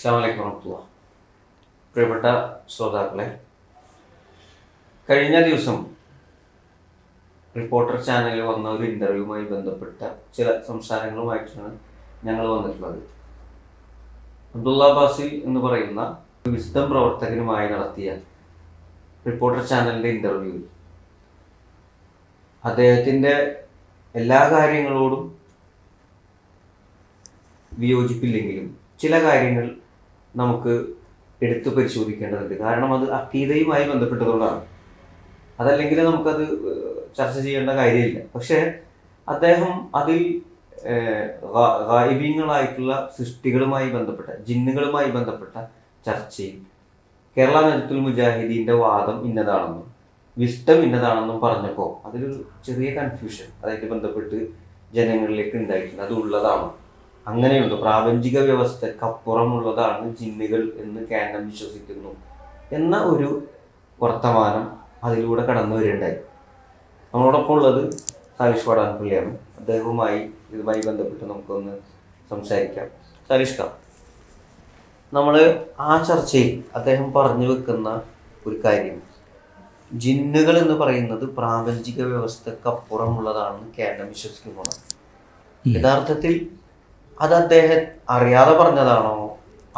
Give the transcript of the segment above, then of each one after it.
അസ്സാം വലൈക്കും വറഹമത്തുള്ള പ്രിയപ്പെട്ട ശ്രോതാക്കളെ കഴിഞ്ഞ ദിവസം റിപ്പോർട്ടർ ചാനലിൽ വന്ന ഒരു ഇന്റർവ്യൂവുമായി ബന്ധപ്പെട്ട ചില സംസാരങ്ങളുമായിട്ടാണ് ഞങ്ങൾ വന്നിട്ടുള്ളത്. അബ്ദുള്ള ബാസിൽ എന്ന് പറയുന്ന വിശുദ്ധം പ്രവർത്തകനുമായി നടത്തിയ റിപ്പോർട്ടർ ചാനലിന്റെ ഇന്റർവ്യൂവിൽ അദ്ദേഹത്തിന്റെ എല്ലാ കാര്യങ്ങളോടും വിയോജിപ്പില്ലെങ്കിലും ചില കാര്യങ്ങൾ നമുക്ക് എടുത്തു പരിശോധിക്കേണ്ടതുണ്ട്. കാരണം അത് അക്കീതയുമായി ബന്ധപ്പെട്ടതുകൊണ്ടാണ്. അതല്ലെങ്കിൽ നമുക്കത് ചർച്ച ചെയ്യേണ്ട കാര്യമില്ല. പക്ഷേ അദ്ദേഹം അതിൽ ഗായിബീങ്ങളായിട്ടുള്ള സൃഷ്ടികളുമായി ബന്ധപ്പെട്ട ജിന്നുകളുമായി ബന്ധപ്പെട്ട ചർച്ചയിൽ കേരള നജത്തുൽ മുജാഹിദീന്റെ വാദം ഇന്നതാണെന്നും വിഷ്ടം ഇന്നതാണെന്നും പറഞ്ഞപ്പോൾ അതിലൊരു ചെറിയ കൺഫ്യൂഷൻ അതായിട്ട് ബന്ധപ്പെട്ട് ജനങ്ങളിലേക്ക് ഉണ്ടായിട്ടുണ്ട്. അത് ഉള്ളതാണോ അങ്ങനെയുണ്ട്. പ്രാപഞ്ചിക വ്യവസ്ഥക്കപ്പുറമുള്ളതാണ് ജിന്നുകൾ എന്ന് കാനം വിശ്വസിക്കുന്നു എന്ന ഒരു വർത്തമാനം അതിലൂടെ കടന്നു വരികയുണ്ടായി. നമ്മളോടൊപ്പം ഉള്ളത് സാലിഷ് പടാൻപള്ളിയാണ് അദ്ദേഹവുമായി ഇതുമായി ബന്ധപ്പെട്ട് നമുക്കൊന്ന് സംസാരിക്കാം. സാലിഷ് ക നമ്മൾ ആ ചർച്ചയിൽ അദ്ദേഹം പറഞ്ഞു വെക്കുന്ന ഒരു കാര്യം. ജിന്നുകൾ എന്ന് പറയുന്നത് പ്രാപഞ്ചിക വ്യവസ്ഥക്കപ്പുറമുള്ളതാണെന്ന് കേരളം വിശ്വസിക്കുന്നതാണ് യഥാർത്ഥത്തിൽ അത് അദ്ദേഹം അറിയാതെ പറഞ്ഞതാണോ?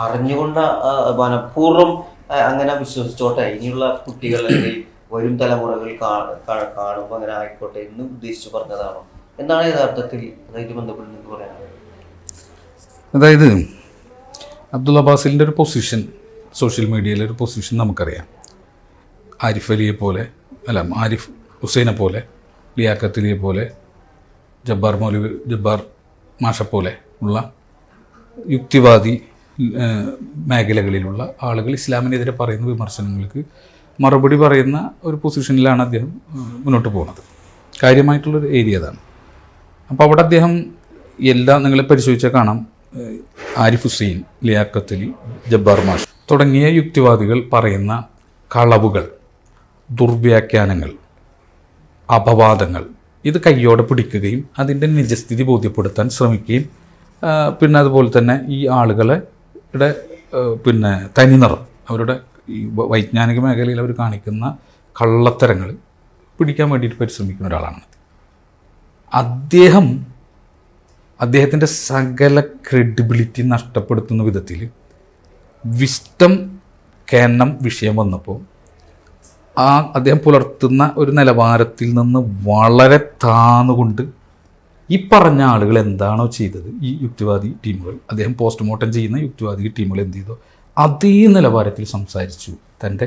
അറിഞ്ഞുകൊണ്ട് മനഃപൂർവം അങ്ങനെ വിശ്വസിച്ചോട്ടെ? ഇനിയുള്ള കുട്ടികൾ വരും തലമുറകൾ കാണുമ്പോൾ അങ്ങനെ ആയിക്കോട്ടെ എന്ന് ഉദ്ദേശിച്ചു പറഞ്ഞതാണോ? എന്താണ് യഥാർത്ഥത്തിൽ അതായിട്ട് ബന്ധപ്പെട്ട് നിങ്ങൾക്ക് പറയാനുള്ളത് അതായത് അബ്ദുള്ള ബാസിലിന്റെ ഒരു പൊസിഷൻ സോഷ്യൽ മീഡിയയിലെ ഒരു പൊസിഷൻ നമുക്കറിയാം. ആരിഫ് അലിയെ പോലെ അല്ല ആരിഫ് ഹുസൈനെ പോലെ ലിയാഖത്ത് പോലെ ജബ്ബാർ മൗലവി ജബ്ബാർ മാഷ പോലെ ഉള്ള യുക്തിവാദി മേഖലകളിലുള്ള ആളുകൾ ഇസ്ലാമിനെതിരെ പറയുന്ന വിമർശനങ്ങൾക്ക് മറുപടി പറയുന്ന ഒരു പൊസിഷനിലാണ് അദ്ദേഹം മുന്നോട്ട് പോകുന്നത് കാര്യമായിട്ടുള്ളൊരു ഏരിയ അതാണ്. അപ്പോൾ അവിടെ അദ്ദേഹം എല്ലാം നിങ്ങളെ പരിശോധിച്ചാൽ കാണാം ആരിഫ് ഹുസൈൻ ലിയാക്കത്ത് അലി ജബ്ബാർ മാഷ് തുടങ്ങിയ യുക്തിവാദികൾ പറയുന്ന കളവുകൾ ദുർവ്യാഖ്യാനങ്ങൾ അപവാദങ്ങൾ ഇത് കയ്യോടെ പിടിക്കുകയും അതിന്റെ നിജസ്ഥിതി ബോധ്യപ്പെടുത്താൻ ശ്രമിക്കുകയും പിന്നെ അതുപോലെ തന്നെ ഈ ആളുകളെ പിന്നെ തനി തനിനിറം അവരുടെ ഈ വൈജ്ഞാനിക മേഖലയിൽ അവർ കാണിക്കുന്ന കള്ളത്തരങ്ങൾ പിടിക്കാൻ വേണ്ടിയിട്ട് പരിശ്രമിക്കുന്ന ഒരാളാണ്. അദ്ദേഹം അദ്ദേഹത്തിന്റെ സകല ക്രെഡിബിലിറ്റി നഷ്ടപ്പെടുത്തുന്ന വിധത്തിൽ വിസ്റ്റം കേന്നം വിഷയം വന്നപ്പോൾ ആ അദ്ദേഹം പുലർത്തുന്ന ഒരു നിലവാരത്തിൽ നിന്ന് വളരെ താന്നുകൊണ്ട് ഈ പറഞ്ഞ ആളുകൾ എന്താണോ ചെയ്തത്? ഈ യുക്തിവാദി ടീമുകൾ. അദ്ദേഹം പോസ്റ്റ്മോർട്ടം ചെയ്യുന്ന യുക്തിവാദി ടീമുകൾ എന്ത് ചെയ്തോ? അതേ നിലവാരത്തിൽ സംസാരിച്ചു. തന്റെ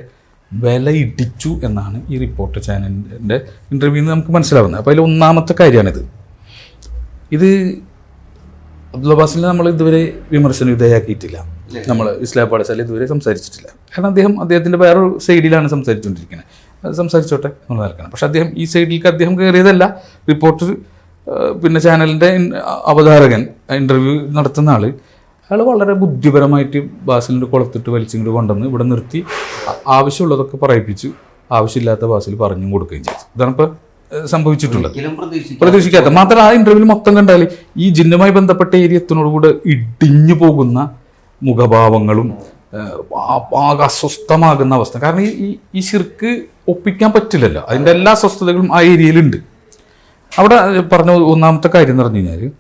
വില ഇടിച്ചു എന്നാണ് ഈ റിപ്പോർട്ട് ചാനലിന്റെ ഇന്റർവ്യൂന്ന് നമുക്ക് മനസ്സിലാവുന്നത്. അപ്പോൾ അതിൽ ഒന്നാമത്തെ കാര്യമാണിത്. ഇത് അബ്ദുൽ ബാസിനെ നമ്മൾ ഇതുവരെ വിമർശന വിധേയമാക്കിയിട്ടില്ല നമ്മൾ ഇസ്ലാം പാഠശാല ഇതുവരെ സംസാരിച്ചിട്ടില്ല. കാരണം അദ്ദേഹം അദ്ദേഹത്തിന്റെ വേറൊരു സൈഡിലാണ് സംസാരിച്ചുകൊണ്ടിരിക്കുന്നത്. അത് സംസാരിച്ചോട്ടെ നമ്മൾ നടക്കണം. പക്ഷേ അദ്ദേഹം ഈ സൈഡിലേക്ക് അദ്ദേഹം കയറിയതല്ല. റിപ്പോർട്ടർ പിന്നെ ചാനലിന്റെ അവതാരകൻ ഇന്റർവ്യൂ നടത്തുന്ന ആൾ അയാൾ വളരെ ബുദ്ധിപരമായിട്ട് ബാസിലിന്റെ കുളത്തിട്ട് വലിച്ചിങ്ങോട്ട് കൊണ്ടുവന്ന് ഇവിടെ നിർത്തി. ആവശ്യമുള്ളതൊക്കെ പറയിപ്പിച്ചു. ആവശ്യമില്ലാത്ത ബാസിൽ പറഞ്ഞും കൊടുക്കുകയും ചെയ്തു. ഇതാണ് ഇപ്പോൾ സംഭവിച്ചിട്ടുള്ളത്. പ്രതീക്ഷിക്കാത്ത മാത്രം ആ ഇന്റർവ്യൂവിൽ മൊത്തം കണ്ടാൽ ഈ ജിന്നുമായി ബന്ധപ്പെട്ട ഏരിയത്തിനോടുകൂടെ ഇടിഞ്ഞു പോകുന്ന മുഖഭാവങ്ങളും ആകെ അസ്വസ്ഥമാകുന്ന അവസ്ഥ. കാരണം ഈ ഈ- ഈ ശിർക്ക് ഒപ്പിക്കാൻ പറ്റില്ലല്ലോ. അതിന്റെ എല്ലാ അസ്വസ്ഥതകളും ആ ഏരിയയിലുണ്ട്. അവിടെ പറഞ്ഞ ഒന്നാമത്തെ കാര്യം എന്ന് പറഞ്ഞു കഴിഞ്ഞാൽ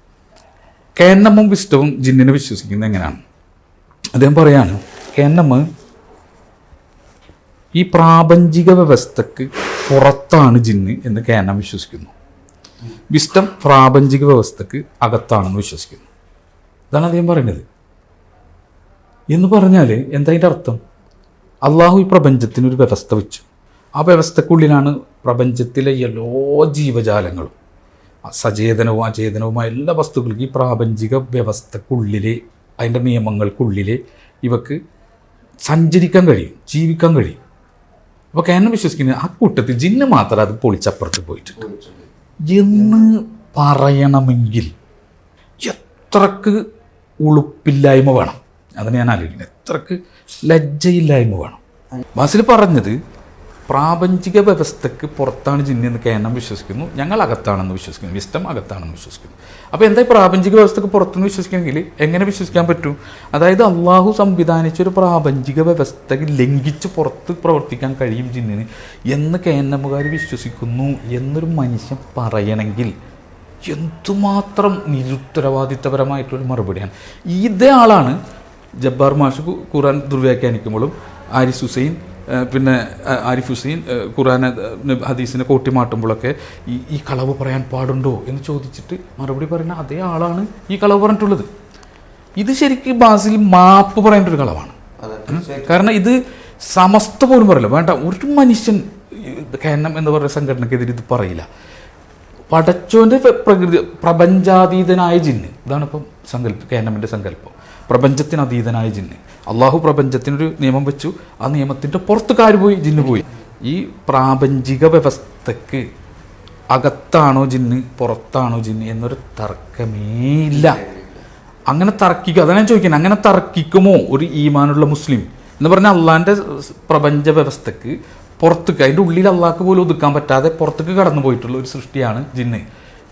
കേന്നമ്മും വിഷ്ടവും ജിന്നിനെ വിശ്വസിക്കുന്നത് എങ്ങനെയാണ്? അദ്ദേഹം പറയാണ് കേന്നമ്മ ഈ പ്രാപഞ്ചിക വ്യവസ്ഥക്ക് പുറത്താണ് ജിന്ന് എന്ന് കേന്നം വിശ്വസിക്കുന്നു. വിസ്റ്റം പ്രാപഞ്ചിക വ്യവസ്ഥക്ക് അകത്താണെന്ന് വിശ്വസിക്കുന്നു. ഇതാണ് അദ്ദേഹം പറയുന്നത്. എന്ന് പറഞ്ഞാൽ എന്താ അതിന്റെ അർത്ഥം? അള്ളാഹു ഈ പ്രപഞ്ചത്തിനൊരു വ്യവസ്ഥ വെച്ചു. ആ വ്യവസ്ഥക്കുള്ളിലാണ് പ്രപഞ്ചത്തിലെ എല്ലാ ജീവജാലങ്ങളും. സചേതനവും അചേതനവുമായ എല്ലാ വസ്തുക്കൾക്കും ഈ പ്രാപഞ്ചിക വ്യവസ്ഥക്കുള്ളിൽ അതിന്റെ നിയമങ്ങൾക്കുള്ളിൽ ഇവക്ക് സഞ്ചരിക്കാൻ കഴിയും ജീവിക്കാൻ കഴിയും. അപ്പോൾ കാരണം വിശ്വസിക്കുന്നത് ആ കൂട്ടത്തിൽ ജിന്ന് മാത്രം അത് പൊളിച്ചപ്പുറത്ത് പോയിട്ടുണ്ട്. എന്ന് പറയണമെങ്കിൽ എത്രക്ക് ഉളുപ്പില്ലായ്മ വേണം? അതിന് ഞാൻ ആലോചിക്കുന്നത്. എത്രക്ക് ലജ്ജയില്ലായ്മ വേണം? ബാസിൽ പറഞ്ഞത് പ്രാപഞ്ചിക വ്യവസ്ഥയ്ക്ക് പുറത്താണ് ജിന്നി എന്ന് വിശ്വസിക്കുന്നു ഞങ്ങൾ അകത്താണെന്ന് വിശ്വസിക്കുന്നു. വിസ്റ്റം അകത്താണെന്ന് വിശ്വസിക്കുന്നു. അപ്പോൾ എന്താ പ്രാപഞ്ചിക വ്യവസ്ഥയ്ക്ക് പുറത്തുനിന്ന് വിശ്വസിക്കണമെങ്കിൽ എങ്ങനെ വിശ്വസിക്കാൻ പറ്റും? അതായത് അള്ളാഹു സംവിധാനിച്ച ഒരു പ്രാപഞ്ചിക വ്യവസ്ഥയ്ക്ക് ലംഘിച്ച് പുറത്ത് പ്രവർത്തിക്കാൻ കഴിയും ജിന്നിന് എന്ന് കേന്നമ്മുകാർ വിശ്വസിക്കുന്നു എന്നൊരു മനുഷ്യൻ പറയണമെങ്കിൽ എന്തുമാത്രം നിരുത്തരവാദിത്തപരമായിട്ടൊരു മറുപടിയാണ്. ഇതേ ആളാണ് ജബ്ബാർ മാഷ് ഖുറാൻ ദുർവ്യാഖ്യാനിക്കുമ്പോഴും ആരിസ് ഹുസൈൻ പിന്നെ ആരിഫ് ഹുസൈൻ ഖുറാനെ ഹദീസിനെ കൂട്ടിമാട്ടുമ്പോഴൊക്കെ ഈ ഈ കളവ് പറയാൻ പാടുണ്ടോ എന്ന് ചോദിച്ചിട്ട് മറുപടി പറയുന്ന അതേ ആളാണ് ഈ കളവ് പറഞ്ഞിട്ടുള്ളത്. ഇത് ശരിക്കും ബാസിൽ മാപ്പ് പറയേണ്ട ഒരു കളവാണ് കാരണം ഇത് സമസ്ത പോലും പറയില്ല. വേണ്ട ഒരു മനുഷ്യൻ ഈ എന്ന് പറയുന്ന സംഘടനക്കെതിരെ ഇത് പറയില്ല. പടച്ചോന്റെ പ്ര- പ്രകൃതി പ്രപഞ്ചാതീതനായ ജിന്ന്. ഇതാണ് ഇപ്പം സങ്കല്പം കേന്ദ്രമിന്റെ സങ്കല്പം പ്രപഞ്ചത്തിന് അതീതനായ ജിന്ന്. അള്ളാഹു പ്രപഞ്ചത്തിനൊരു നിയമം വെച്ചു. ആ നിയമത്തിന്റെ പുറത്ത് കാര് പോയി ജിന്ന് പോയി. ഈ പ്രാപഞ്ചിക വ്യവസ്ഥക്ക് അകത്താണോ ജിന്ന് പുറത്താണോ ജിന്ന് എന്നൊരു തർക്കമേ ഇല്ല. അങ്ങനെ തർക്കിക്കുക അതാണ് ഞാൻ ചോദിക്കുന്നത്. അങ്ങനെ തർക്കിക്കുമോ ഒരു ഈമാനുള്ള മുസ്ലിം? എന്ന് പറഞ്ഞാൽ അള്ളാഹിന്റെ പ്രപഞ്ച വ്യവസ്ഥക്ക് പുറത്തേക്ക് അതിന്റെ ഉള്ളിൽ അള്ളാഹ്ക്ക് പോലും ഒതുക്കാൻ പറ്റാതെ പുറത്തേക്ക് കടന്നു പോയിട്ടുള്ള ഒരു സൃഷ്ടിയാണ് ജിന്ന്.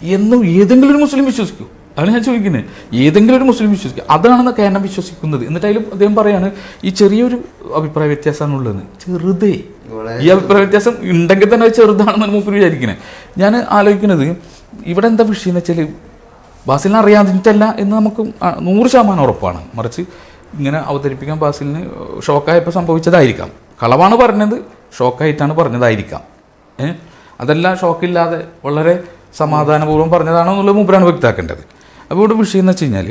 എന്നും ഏതെങ്കിലും ഒരു മുസ്ലിം വിശ്വസിക്കൂ. അതാണ് ഞാൻ ചോദിക്കുന്നത് ഏതെങ്കിലും ഒരു മുസ്ലിം വിശ്വസിക്കുക അതാണ് എന്നെ വിശ്വസിക്കുന്നത്. എന്നിട്ട് അതിൽ അദ്ദേഹം പറയാണ് ഈ ചെറിയൊരു അഭിപ്രായ വ്യത്യാസമാണ് ഉള്ളത് ചെറുതേ ഈ അഭിപ്രായ വ്യത്യാസം ഉണ്ടെങ്കിൽ തന്നെ അത് ചെറുതാണെന്ന് മൂപ്പർ വിചാരിക്കുന്നത് ഞാൻ ആലോചിക്കുന്നത് ഇവിടെ എന്താ വിഷയം എന്ന് വെച്ചാൽ ബാസിലിനെ അറിയാതിട്ടല്ല എന്ന് നമുക്ക് നൂറ് ശതമാനം ഉറപ്പാണ്. മറിച്ച് ഇങ്ങനെ അവതരിപ്പിക്കാൻ ബാസിലിന് ഷോക്കായപ്പോൾ സംഭവിച്ചതായിരിക്കാം. കളവാണ് പറഞ്ഞത് ഷോക്കായിട്ടാണ് പറഞ്ഞതായിരിക്കാം. ഏഹ് അതെല്ലാം ഷോക്കില്ലാതെ വളരെ സമാധാനപൂർവം പറഞ്ഞതാണോ എന്നുള്ളത് മൂപ്പരാണ് വ്യക്തമാക്കേണ്ടത്. അപ്പോൾ ഇവിടെ വിഷയം എന്ന് വെച്ച് കഴിഞ്ഞാൽ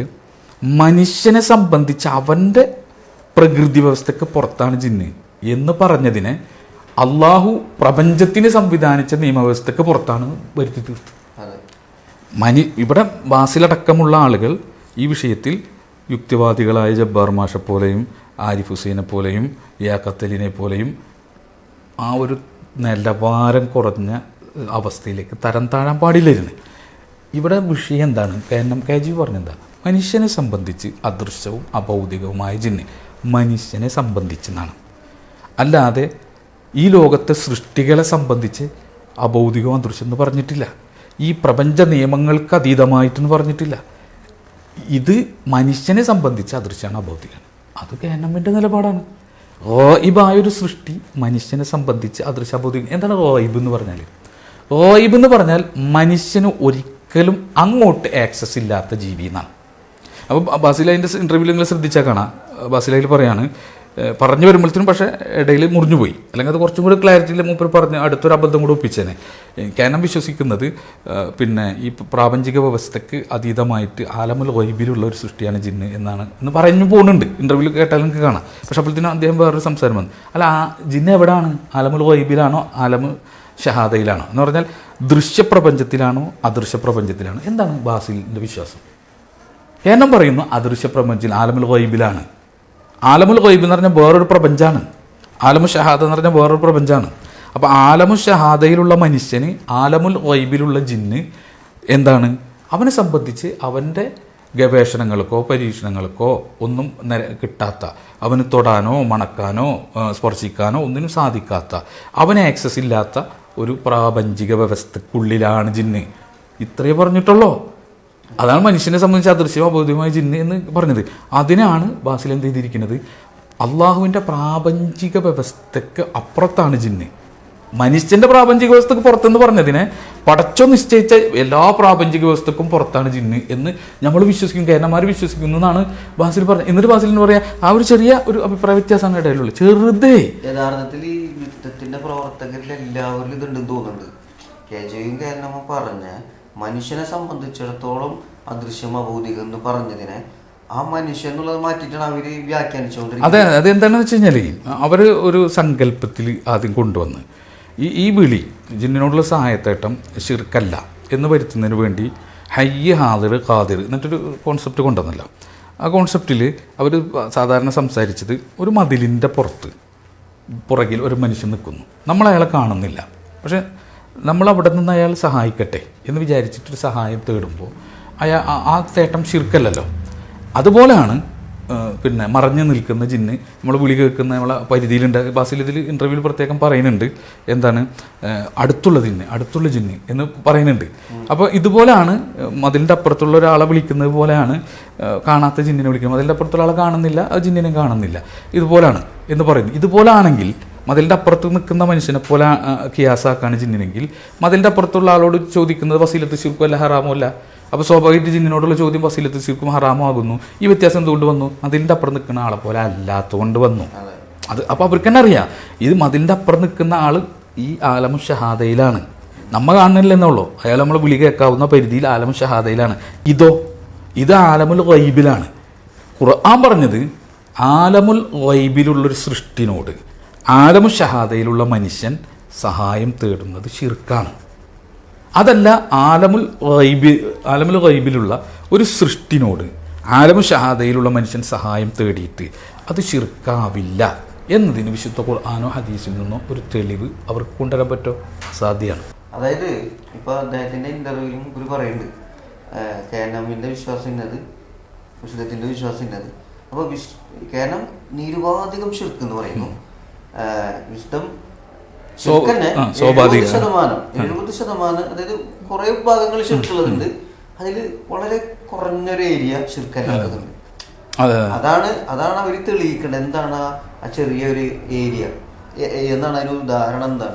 മനുഷ്യനെ സംബന്ധിച്ച് അവന്റെ പ്രകൃതി വ്യവസ്ഥയ്ക്ക് പുറത്താണ് ജിന്ന് എന്ന് പറഞ്ഞതിനെ അള്ളാഹു പ്രപഞ്ചത്തിന് സംവിധാനിച്ച നിയമവ്യവസ്ഥയ്ക്ക് പുറത്താണ് വരുത്തി തീർത്തത്. അതെ. മനി ഇവിടെ വാസിലടക്കമുള്ള ആളുകൾ ഈ വിഷയത്തിൽ യുക്തിവാദികളായ ജബ്ബാർ മാഷെ പോലെയും ആരിഫ് ഹുസൈനെ പോലെയും യാ കത്തലിനെ പോലെയും ആ ഒരു നിലവാരം കുറഞ്ഞ അവസ്ഥയിലേക്ക് തരം താഴാൻ പാടില്ലായിരുന്നു. ഇവിടെ വിഷയം എന്താണ്? കാരണം കെ ജി പറഞ്ഞെന്താ? മനുഷ്യനെ സംബന്ധിച്ച് അദൃശ്യവും അഭൗതികവുമായ ജിന്ന് മനുഷ്യനെ സംബന്ധിച്ചെന്നാണ്. അല്ലാതെ ഈ ലോകത്തെ സൃഷ്ടികളെ സംബന്ധിച്ച് അഭൗതികവും അദൃശ്യം എന്ന് പറഞ്ഞിട്ടില്ല. ഈ പ്രപഞ്ച നിയമങ്ങൾക്ക് അതീതമായിട്ടെന്ന് പറഞ്ഞിട്ടില്ല. ഇത് മനുഷ്യനെ സംബന്ധിച്ച് അദൃശ്യമാണ് അഭൗതികമാണ്. അത് കേനമ്മിന്റെ നിലപാടാണ്. ഓയിബായൊരു സൃഷ്ടി മനുഷ്യനെ സംബന്ധിച്ച് അദൃശ്യ അഭൗതികം. എന്താണ് ഓയിബ് എന്ന് പറഞ്ഞാൽ ഓയിബ് എന്ന് പറഞ്ഞാൽ മനുഷ്യന് ഒരിക്കലും അങ്ങോട്ട് ആക്സസ് ഇല്ലാത്ത ജീവി എന്നാണ്. അപ്പോൾ ബാസിലൈന്റെ ഇന്റർവ്യൂവിൽ നിങ്ങൾ ശ്രദ്ധിച്ചാൽ കാണാം. ബാസിലയിൽ പറയാണ് പറഞ്ഞു വരുമ്പോഴത്തേനും പക്ഷേ ഇടയിൽ മുറിഞ്ഞു പോയി. അല്ലെങ്കിൽ അത് കുറച്ചും കൂടി ഇല്ല മൂപ്പർ പറഞ്ഞ് അടുത്തൊരു അബദ്ധം കൂടെ ഒപ്പിച്ചേനെ. കാരണം വിശ്വസിക്കുന്നത് പിന്നെ ഈ പ്രാപഞ്ചിക വ്യവസ്ഥയ്ക്ക് അതീതമായിട്ട് ആലമുൽ വൈബിലുള്ള ഒരു സൃഷ്ടിയാണ് ജിന്ന് എന്നാണ് എന്ന് പറഞ്ഞു പോകുന്നുണ്ട്. ഇന്റർവ്യൂവിൽ കേട്ടാൽ നിങ്ങൾക്ക് കാണാം. പക്ഷെ അപ്പോഴത്തേനും അദ്ദേഹം വേറൊരു സംസാരം വന്നു. അല്ല ആ ജിന്ന് എവിടെയാണ് ആലമുൽ വൈബിലാണോ ആലമു ഷഹാദയിലാണോ? എന്ന് പറഞ്ഞാൽ ദൃശ്യപ്രപഞ്ചത്തിലാണോ അദൃശ്യ പ്രപഞ്ചത്തിലാണോ എന്താണ് ബാസിലിന്റെ വിശ്വാസം? എന്നും പറയുന്നു അദൃശ്യ പ്രപഞ്ചിൽ ആലമുൽ ഗൈബിലാണ്. ആലമുൽ ഗൈബ് എന്ന് പറഞ്ഞാൽ വേറൊരു പ്രപഞ്ചാണ്. ആലമു ഷഹാദ എന്ന് പറഞ്ഞാൽ വേറൊരു പ്രപഞ്ചാണ്. അപ്പോൾ ആലമു ഷഹാദയിലുള്ള മനുഷ്യന് ആലമുൽ ഗൈബിലുള്ള ജിന്ന് എന്താണ്? അവനെ സംബന്ധിച്ച് അവന്റെ ഗവേഷണങ്ങൾക്കോ പരീക്ഷണങ്ങൾക്കോ ഒന്നും കിട്ടാത്ത അവന് തൊടാനോ മണക്കാനോ സ്പർശിക്കാനോ ഒന്നിനും സാധിക്കാത്ത അവന് ആക്സസ് ഇല്ലാത്ത ഒരു പ്രാപഞ്ചിക വ്യവസ്ഥക്കുള്ളിലാണ് ജിന്ന്. ഇത്രയേ പറഞ്ഞിട്ടുള്ളോ. അതാണ് മനുഷ്യനെ സംബന്ധിച്ച് അദൃശ്യം അബോധ്യമായ ജിന്ന് എന്ന് പറഞ്ഞത്. അതിനാണ് ബാസിൽ എന്ത് ചെയ്തിരിക്കുന്നത്? അള്ളാഹുവിന്റെ പ്രാപഞ്ചിക വ്യവസ്ഥയ്ക്ക് അപ്പുറത്താണ് ജിന്ന്. മനുഷ്യന്റെ പ്രാപഞ്ചിക വ്യവസ്ഥക്ക് പുറത്തെന്ന് പറഞ്ഞതിനെ പടച്ചോ നിശ്ചയിച്ച എല്ലാ പ്രാപഞ്ചിക വ്യവസ്ഥക്കും പുറത്താണ് ജിന്ന് എന്ന് നമ്മൾ വിശ്വസിക്കും കേരളമാർ വിശ്വസിക്കുന്നു എന്നാണ് ബാസിൽ പറഞ്ഞത്. എന്നിട്ട് എന്ന് പറയാ ആ ഒരു ചെറിയ ഒരു അഭിപ്രായ വ്യത്യാസമാണ് ഇടയിലുള്ളത്. ചെറുതേ. യഥാർത്ഥത്തിൽ ഈ യുദ്ധത്തിന്റെ പ്രവർത്തകരിൽ എല്ലാവരിലും ഇതുണ്ടെന്ന് തോന്നുന്നുണ്ട്. കെ ജെയും കേരളമ പറഞ്ഞ മനുഷ്യനെ സംബന്ധിച്ചിടത്തോളം അദൃശ്യം അഭൗതികം എന്ന് പറഞ്ഞതിനെ ആ മനുഷ്യൻ എന്നുള്ളത് മാറ്റിയിട്ടാണ് അവർ വ്യാഖ്യാനിച്ചുകൊണ്ടിരിക്കുന്നത്. അതെ അതെന്താണെന്ന് വെച്ച് കഴിഞ്ഞാൽ അവർ ഒരു സങ്കല്പത്തിൽ ആദ്യം കൊണ്ടുവന്ന് ഈ ഈ വിളി ജിന്നിനോടുള്ള സഹായത്തേട്ടം ശിർക്കല്ല എന്ന് വരുത്തുന്നതിന് വേണ്ടി ഹയ്യ ഹാദിർ ഖാദിർ എന്നിട്ടൊരു കോൺസെപ്റ്റ് കൊണ്ടുവന്നല്ലോ. ആ കോൺസെപ്റ്റിൽ അവർ സാധാരണ സംസാരിച്ചത് ഒരു മതിലിന്റെ പുറത്ത് പുറകിൽ ഒരു മനുഷ്യൻ നിൽക്കുന്നു. നമ്മൾ അയാളെ കാണുന്നില്ല. പക്ഷെ നമ്മൾ അവിടെ നിന്ന് അയാൾ സഹായിക്കട്ടെ എന്ന് വിചാരിച്ചിട്ടൊരു സഹായം തേടുമ്പോൾ അയാൾ ആ- തേട്ടം ശിർക്കല്ലല്ലോ. അതുപോലെയാണ് പിന്നെ മറഞ്ഞു നിൽക്കുന്ന ജിന്ന്. നമ്മൾ വിളി കേൾക്കുന്ന നമ്മളെ പരിധിയിലുണ്ട്. ബാസിൽ ഇതിൽ ഇന്റർവ്യൂവിൽ പ്രത്യേകം പറയുന്നുണ്ട്. എന്താണ് അടുത്തുള്ള ജിന്ന് അടുത്തുള്ള ജിന്ന് എന്ന് പറയുന്നുണ്ട്. അപ്പോൾ ഇതുപോലെയാണ് മതിലിന്റെ അപ്പുറത്തുള്ള ഒരാളെ വിളിക്കുന്നത് പോലെയാണ് കാണാത്ത ജിന്നിനെ വിളിക്കുന്നത്. മതിലിന്റെ അപ്പുറത്തുള്ള ആളെ കാണുന്നില്ല ആ ജിന്നിനെ കാണുന്നില്ല. ഇതുപോലാണ് എന്ന് പറയുന്നു. ഇതുപോലാണെങ്കിൽ മതിലിന്റെ അപ്പുറത്ത് നിൽക്കുന്ന മനുഷ്യനെ പോലെ കിയാസാക്കാണ് ജിന്നിനെങ്കിൽ. മതിലിന്റെ അപ്പുറത്തുള്ള ആളോട് ചോദിക്കുന്നത് വസീലത്ത് അല്ല ഹറാമോ അല്ല? അപ്പോൾ സ്വാഭാവികമായിട്ട് ജിന്നിനോടുള്ള ചോദ്യം വസീലത്ത് ശിർക്കും ഹറാമാകുന്നു ഈ വ്യത്യാസം എന്തുകൊണ്ട് വന്നു? അതിന്റെ അപ്പുറം നിൽക്കുന്ന ആളെ പോലെ അല്ലാത്തതുകൊണ്ട് വന്നു. അത്. അപ്പോൾ അവർക്ക് തന്നെ അറിയാം. ഇത് മതിലിന്റെ അപ്പുറം നിൽക്കുന്ന ആൾ ഈ ആലമു ഷഹാദയിലാണ്. നമ്മൾ കാണുന്നില്ല കാണുന്നില്ലെന്നുള്ളൂ അയാൾ നമ്മൾ വിളി കേൾക്കാവുന്ന പരിധിയിൽ ആലമു ഷഹാദയിലാണ്. ഇതോ ഇത് ആലമുൽ വൈബിലാണ് ഖുർആൻ പറഞ്ഞത് ആലമുൽ വൈബിലുള്ളൊരു സൃഷ്ടിനോട് ആലമു ഷഹാദയിലുള്ള മനുഷ്യൻ സഹായം തേടുന്നത് ഷിർക്കാണ് അതല്ല ആലമുൽ റൈബി ആലമുൽ റൈബിലുള്ള ഒരു സൃഷ്ടിനോട് ആലമു ഷഹാദയിലുള്ള മനുഷ്യൻ സഹായം തേടിയിട്ട് അത് ശിർക്കാവില്ല എന്നതിന് വിശുദ്ധ ഖുർആാനോ ഹദീസിൽ നിന്നോ ഒരു തെളിവ് അവർക്ക് കൊണ്ടുവരാൻ പറ്റോ? സാധ്യമാണ്. അതായത് ഇപ്പോൾ അദ്ദേഹത്തിന്റെ ഇന്റർവ്യൂവിലും ഒരു പറയുന്നുണ്ട്. കേരളമിന്റെ വിശ്വാസം ഇന്നത് വിശുദ്ധത്തിന്റെ വിശ്വാസം ഇന്നത്. അപ്പോൾ വിശ് കേരളം നിരുപാധികം ഷിർക്ക് എന്ന് പറയുന്നു. വിശുദ്ധം സോ- ശിർക്ക് തന്നെ ആ, സ്വാഭാവികം. ശതമാനം എഴുപത് ശതമാനം അതായത് കുറെ ഭാഗങ്ങൾ ഷിർക്കുള്ളതുണ്ട് അതിൽ വളരെ കുറഞ്ഞൊരു ഏരിയ ഷിർക്കല്ലാത്തതുണ്ട് അതാണ് അതാണ് അവർ തെളിയിക്കേണ്ടത്. എന്താണ് ആ- ചെറിയൊരു ഏരിയ? എന്താണ് അതിന് ഉദാഹരണം എന്താണ്?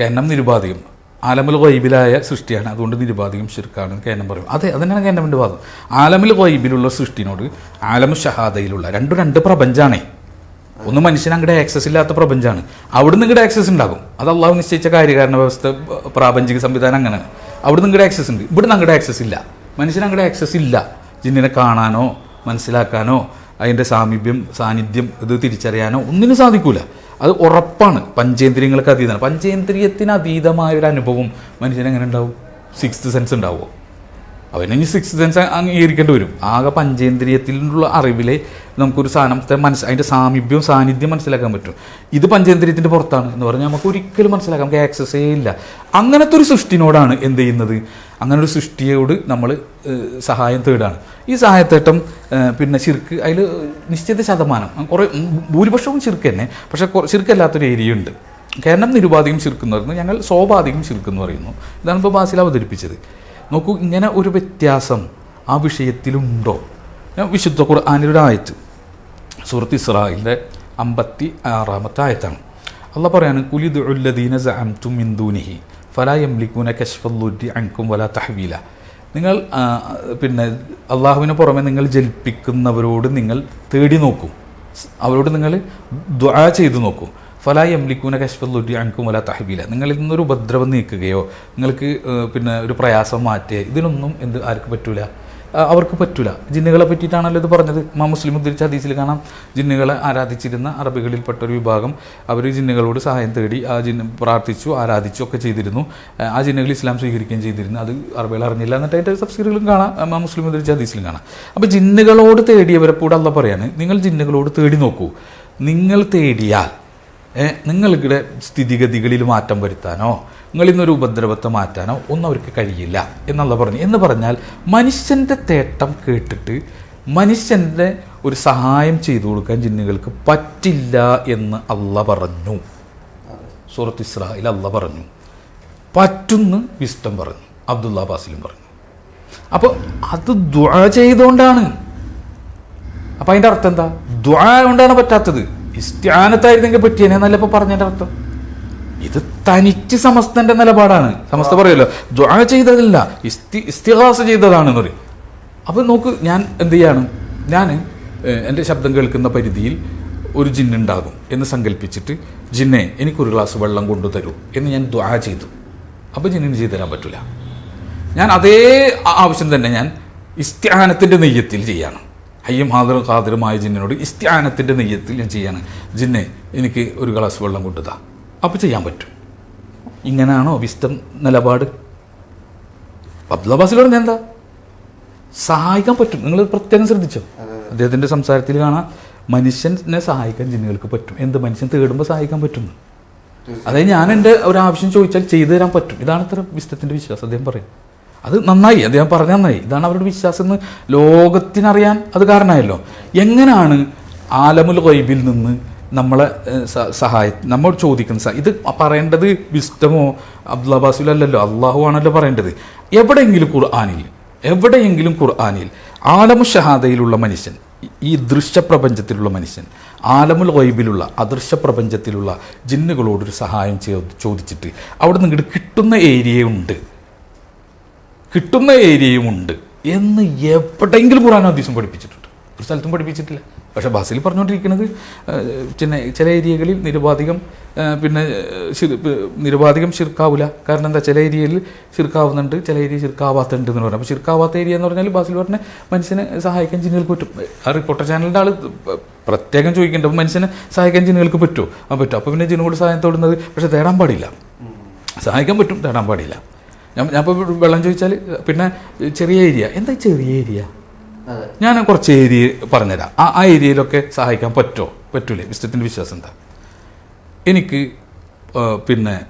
കേനം നിരുപാധികം. ആലമുൽ വൈബിലായ സൃഷ്ടിയാണ്. അതുകൊണ്ട് നിരുപാധികം ശിർക്കാണ് കേനം പറയും. അതെ അതന്നെയാണ് കേനമിന്റെ വാദം. ആലമുൽ വൈബിലുള്ള സൃഷ്ടിനോട് ആലമ ഷഹാദയിലുള്ള രണ്ടും രണ്ട് പ്രപഞ്ചാണേ. ഒന്ന് മനുഷ്യന് അങ്ങടെ ആക്സസ് ഇല്ലാത്ത പ്രപഞ്ചമാണ് അവിടെ നിങ്ങളുടെ ആക്സസ് ഉണ്ടാകും അത് അള്ളാഹു നിശ്ചയിച്ച കാര്യകാരണ വ്യവസ്ഥ പ്രാപഞ്ചിക സംവിധാനം അങ്ങനെയാണ്. അവിടെ നിങ്ങളുടെ ആക്സസ് ഉണ്ട് ഇവിടെ നിങ്ങളുടെ ആക്സസ് ഇല്ല. മനുഷ്യന് അങ്ങടെ ആക്സസ് ഇല്ല. ജിന്നിനെ കാണാനോ മനസ്സിലാക്കാനോ അതിന്റെ സാമീപ്യം സാന്നിധ്യം ഇത് തിരിച്ചറിയാനോ ഒന്നിനും സാധിക്കൂല. അത് ഉറപ്പാണ്. പഞ്ചേന്ദ്രിയങ്ങൾക്ക് അതീതമാണ്. പഞ്ചേന്ദ്രിയത്തിന് അതീതമായ ഒരു അനുഭവം മനുഷ്യനെങ്ങനെ ഉണ്ടാവും സിക്സ്ത് സെൻസ് ഉണ്ടാവുമോ അവന് സിക്സ് സെൻസ് അംഗീകരിക്കേണ്ടി വരും. ആകെ പഞ്ചേന്ദ്രിയത്തിലുള്ള അറിവിലെ നമുക്കൊരു സാധനത്തെ മനസ്സ് അതിന്റെ സാമീപ്യവും സാന്നിധ്യം മനസ്സിലാക്കാൻ പറ്റും. ഇത് പഞ്ചേന്ദ്രിയത്തിന്റെ പുറത്താണ് എന്ന് പറഞ്ഞാൽ നമുക്ക് ഒരിക്കലും മനസ്സിലാക്കാം നമുക്ക് ആക്സസേ ഇല്ല. അങ്ങനത്തെ ഒരു സൃഷ്ടിനോടാണ് എന്ത് ചെയ്യുന്നത്? അങ്ങനെ ഒരു സൃഷ്ടിയോട് നമ്മൾ സഹായം തേടാണ്. ഈ സഹായത്തേട്ടം പിന്നെ ചിർക്ക് അതിൽ നിശ്ചിത ശതമാനം കുറേ ഭൂരിപക്ഷവും ചിർക്ക് തന്നെ പക്ഷേ ചിർക്കല്ലാത്തൊരു ഏരിയ ഉണ്ട് കാരണം നിരുപാധികം ചിർക്കെന്ന് പറയുന്നു ഞങ്ങൾ സ്വാഭാവികം ചിർക്കെന്ന് പറയുന്നു. ഇതാണ് ഇപ്പോൾ ബാസിൽ അവതരിപ്പിച്ചത്. നോക്കൂ ഇങ്ങനെ ഒരു വ്യത്യാസം ആ വിഷയത്തിലുണ്ടോ? ഞാൻ വിശുദ്ധ ഖുർആാനിലൊരു ആയത്ത് സൂറത്ത് ഇസ്രായിലിന്റെ അമ്പത്തി ആറാമത്തെ ആയത്താണ്. അല്ല പറയാണ് കുലിദ് ഉല്ലദീന സഅംതും മിൻ ദൂനിഹി ഫലാ യംലികൂന കശ്ഫുദ്ദി അൻകും വല തഹവീല. നിങ്ങൾ പിന്നെ അള്ളാഹുവിന് പുറമെ നിങ്ങൾ ജലിപ്പിക്കുന്നവരോട് നിങ്ങൾ തേടി നോക്കൂ. അവരോട് നിങ്ങൾ ദ്വാ ചെയ്തു നോക്കൂ. ഫലാ യംലിക്കൂന കശ്ഫുദ്ദി അൻകും വലാ തഹ്വീല. നിങ്ങളിൽ നിന്നൊരു ഉപദ്രവം നീക്കുകയോ നിങ്ങൾക്ക് പിന്നെ ഒരു പ്രയാസം മാറ്റുക ഇതിനൊന്നും എന്ത് ആർക്ക് പറ്റൂല? അവർക്ക് പറ്റൂല. ജിന്നുകളെ പറ്റിയിട്ടാണല്ലോ ഇത് പറഞ്ഞത്. മാ മുസ്ലിം ഉദ്ധരിച്ച ഹദീസിൽ കാണാം. ജിന്നുകളെ ആരാധിച്ചിരുന്ന അറബികളിൽപ്പെട്ട ഒരു വിഭാഗം അവർ ജിന്നുകളോട് സഹായം തേടി ആ ജിന്ന് പ്രാർത്ഥിച്ചു ആരാധിച്ചു ഒക്കെ ചെയ്തിരുന്നു. ആ, ജിന്നുകൾ ഇസ്ലാം സ്വീകരിക്കുകയും ചെയ്തിരുന്നു. അത് അറബികൾ അറിഞ്ഞില്ല എന്നിട്ട് അതിന്റെ സബ്സിഡികളും കാണാം. മാ മുസ്ലിം ഉദ്ധരിച്ച ഹദീസിലും കാണാം. അപ്പോൾ ജിന്നുകളോട് തേടിയവരെ കൂടെ അല്ല പറയാണ് നിങ്ങൾ ജിന്നുകളോട് തേടി നോക്കൂ. നിങ്ങൾ തേടിയാൽ നിങ്ങളുടെ സ്ഥിതിഗതികളിൽ മാറ്റം വരുത്താനോ നിങ്ങൾ ഇന്നൊരു ഉപദ്രവത്തെ മാറ്റാനോ ഒന്നും അവർക്ക് കഴിയില്ല എന്നുള്ള പറഞ്ഞു. എന്ന് പറഞ്ഞാൽ മനുഷ്യന്റെ തേട്ടം കേട്ടിട്ട് മനുഷ്യന്റെ ഒരു സഹായം ചെയ്തു കൊടുക്കാൻ ജിന്നുകൾക്ക് പറ്റില്ല എന്ന് അല്ല പറഞ്ഞു. സൂറത്ത് ഇസ്രായിൽ അല്ല പറഞ്ഞു. പറ്റുന്ന് വിസ്റ്റം പറഞ്ഞു. അബ്ദുള്ള അബ്ബാസിലും പറഞ്ഞു. അപ്പോൾ അത് ദുആ ചെയ്തുകൊണ്ടാണ് അപ്പോൾ അതിന്റെ അർത്ഥം എന്താ? ദ്വാ കൊണ്ടാണ് പറ്റാത്തത്. ഇസ്ത്യാനത്തായിരുന്നെങ്കിൽ പറ്റിയനെ എന്നല്ല ഇപ്പൊ പറഞ്ഞതിന്റെ അർത്ഥം. ഇത് തനിച്ച് സമസ്തന്റെ നിലപാടാണ്. സമസ്ത പറയുമല്ലോ ദ്വാ ചെയ്തതല്ല ഇസ്തി ഇസ്തിഹാസ ചെയ്തതാണെന്ന് പറയും. അപ്പൊ നോക്ക് ഞാൻ എന്ത് ചെയ്യാണ്? ഞാൻ എന്റെ ശബ്ദം കേൾക്കുന്ന പരിധിയിൽ ഒരു ജിന്നുണ്ടാകും എന്ന് സങ്കല്പിച്ചിട്ട് ജിന്നെ എനിക്കൊരു ഗ്ലാസ് വെള്ളം കൊണ്ടു തരൂ എന്ന് ഞാൻ ദ്വാ ചെയ്തു. അപ്പോൾ ജിന്നിന് ചെയ്തു തരാൻ പറ്റില്ല ഞാൻ അതേ ആവശ്യം തന്നെ ഞാൻ ഇസ്ത്യാനത്തിന്റെ നെയ്യത്തിൽ ചെയ്യാണ്. ഹയ്യം ഹാദറും ഖാദറുമായ ജിന്നിനോട് ഇസ്ത്യാനത്തിന്റെ നെയ്യത്തിൽ ഞാൻ ചെയ്യാണ്. ജിന്നെ എനിക്ക് ഒരു ഗ്ലാസ് വെള്ളം കൊണ്ടുതാ. അപ്പോൾ ചെയ്യാൻ പറ്റും. ഇങ്ങനെയാണോ വിസ്റ്റം നിലപാട്? അബ്ദുല്ലാബാസിൽ പറഞ്ഞ എന്താ സഹായിക്കാൻ പറ്റും. നിങ്ങൾ പ്രത്യേകം ശ്രദ്ധിച്ചോ? അദ്ദേഹത്തിന്റെ സംസാരത്തിൽ കാണാം. മനുഷ്യനെ സഹായിക്കാൻ ജിന്നുകൾക്ക് പറ്റും. എന്ത് മനുഷ്യൻ തേടുമ്പോൾ സഹായിക്കാൻ പറ്റുന്നു? അതായത് ഞാൻ എന്റെ ഒരു ആവശ്യം ചോദിച്ചാൽ ചെയ്തു തരാൻ പറ്റും. ഇതാണ് ഇത്ര വിശ്വാസം അദ്ദേഹം പറയും അത് നന്നായി അദ്ദേഹം പറഞ്ഞ നന്നായി. ഇതാണ് അവരുടെ വിശ്വാസം എന്ന് ലോകത്തിനറിയാൻ അത് കാരണമായല്ലോ. എങ്ങനെയാണ് ആലമുൽ ഗൈബിൽ നിന്ന് നമ്മളെ സഹായ നമ്മൾ ചോദിക്കുന്ന ഇത് പറയേണ്ടത് വിസ്തമോ അല്ലല്ലോ അള്ളാഹു ആണല്ലോ പറയേണ്ടത്. എവിടെയെങ്കിലും ഖുർആാനിൽ എവിടെയെങ്കിലും ഖുർആാനിൽ ആലമു ഷഹാദയിലുള്ള മനുഷ്യൻ ഈ- ദൃശ്യപ്രപഞ്ചത്തിലുള്ള മനുഷ്യൻ ആലമുൽ വൈബിലുള്ള അദൃശ്യ പ്രപഞ്ചത്തിലുള്ള ജിന്നുകളോടൊരു സഹായം ചോദിച്ചിട്ട് അവിടെ നിന്ന് കിട്ടുന്ന കിട്ടുന്ന ഏരിയയുണ്ട്. കിട്ടുന്ന ഏരിയയുമുണ്ട് എന്ന് എവിടെയെങ്കിലും ഖുറാൻ ഹദീസും പഠിപ്പിച്ചിട്ടുണ്ട്. ഒരു സ്ഥലത്തും പഠിപ്പിച്ചിട്ടില്ല. പക്ഷെ ബസ്സിൽ പറഞ്ഞുകൊണ്ടിരിക്കുന്നത് പിന്നെ ചില ഏരിയകളിൽ നിരുപാധികം പിന്നെ നിരുപാധികം ശിർക്കാവില്ല കാരണം എന്താ? ചില ഏരിയയിൽ ശിർക്കാവുന്നുണ്ട് ചില ഏരിയ ശിർക്കാവാത്തുണ്ട് എന്ന് പറഞ്ഞാൽ അപ്പോൾ ശിർക്കാവാത്ത ഏരിയ എന്ന് പറഞ്ഞാൽ ബാസിൽ പറഞ്ഞ മനുഷ്യനെ സഹായിക്കാൻ ജിന്നുകൾക്ക് പറ്റും. ആ റിപ്പോർട്ടർ ചാനലിന്റെ ആൾ പ്രത്യേകം ചോദിക്കേണ്ട അപ്പോൾ മനുഷ്യനെ സഹായിക്കാൻ ജിന്നുകൾക്ക് പറ്റുമോ? ആ പറ്റും. അപ്പോൾ പിന്നെ ജിന്നുകൂടെ സഹായം തൊടുന്നത് പക്ഷേ തേടാൻ പാടില്ല. സഹായിക്കാൻ പറ്റും തേടാൻ പാടില്ല. ഞാൻ ഞാൻ ഇപ്പോൾ വെള്ളം ചോദിച്ചാൽ പിന്നെ ചെറിയ ഏരിയ. എന്താ ചെറിയ ഏരിയ? ഞാൻ കുറച്ച് ഏരിയ പറഞ്ഞുതരാം. ആ ആ ഏരിയയിലൊക്കെ സഹായിക്കാൻ പറ്റുമോ പറ്റൂലേ? വിശ്വത്തിന്റെ വിശ്വാസം എന്താ? എനിക്ക് പിന്നെ